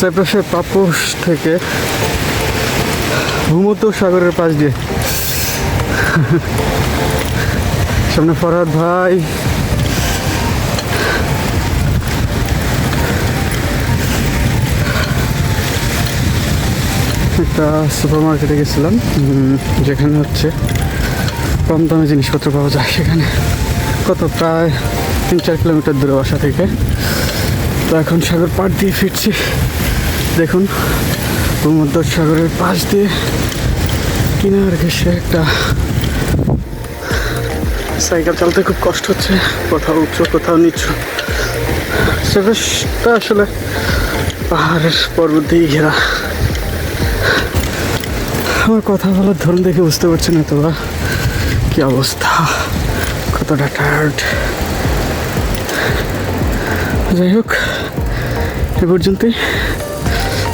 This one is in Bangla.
সাইপ্রাসের পাপোস থেকে ভূমধ্য সাগরের পাশ দিয়ে। সামনে ফরহাদ ভাই। একটা সুপার মার্কেটে গেছিলাম যেখানে হচ্ছে কম দামে জিনিসপত্র পাওয়া যায় সেখানে। কত? প্রায় তিন চার কিলোমিটার দূরে বাসা থেকে। তো এখন সাগর পাড় দিয়ে ফিরছি। দেখুন ভূমধ্য সাগরের পাশ দিয়ে কিনার ঘেসে একটা সাইকেল চালাতে খুব কষ্ট হচ্ছে, কোথাও উঁচু, কোথাও নিচু। সেটা আসলে পাহাড়ের পর্বত দিয়ে ঘেরা। আমার কথা বলার ধরুন দেখে বুঝতে পারছি না তো বা কি অবস্থা, কতটা টায়ার্ড যাই হোক, এ পর্যন্তই।